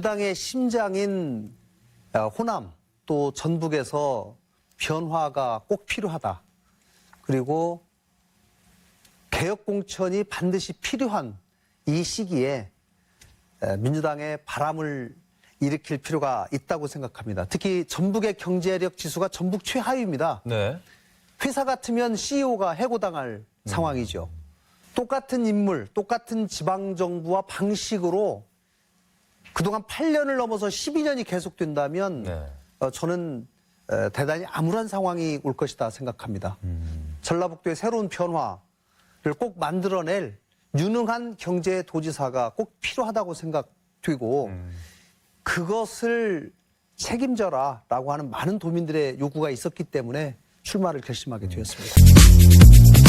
민주당의 심장인 어, 호남 또 전북에서 변화가 꼭 필요하다. 그리고 개혁 공천이 반드시 필요한 이 시기에 에, 민주당의 바람을 일으킬 필요가 있다고 생각합니다. 특히 전북의 경제력 지수가 전북 최하위입니다. 네. 회사 같으면 CEO가 해고당할 상황이죠. 똑같은 인물, 똑같은 지방 정부와 방식으로 그동안 8년을 넘어서 12년이 계속된다면 네. 어, 저는 에, 대단히 암울한 상황이 올 것이다 생각합니다. 전라북도의 새로운 변화를 꼭 만들어낼 유능한 경제 도지사가 꼭 필요하다고 생각되고 그것을 책임져라라고 하는 많은 도민들의 요구가 있었기 때문에 출마를 결심하게 되었습니다.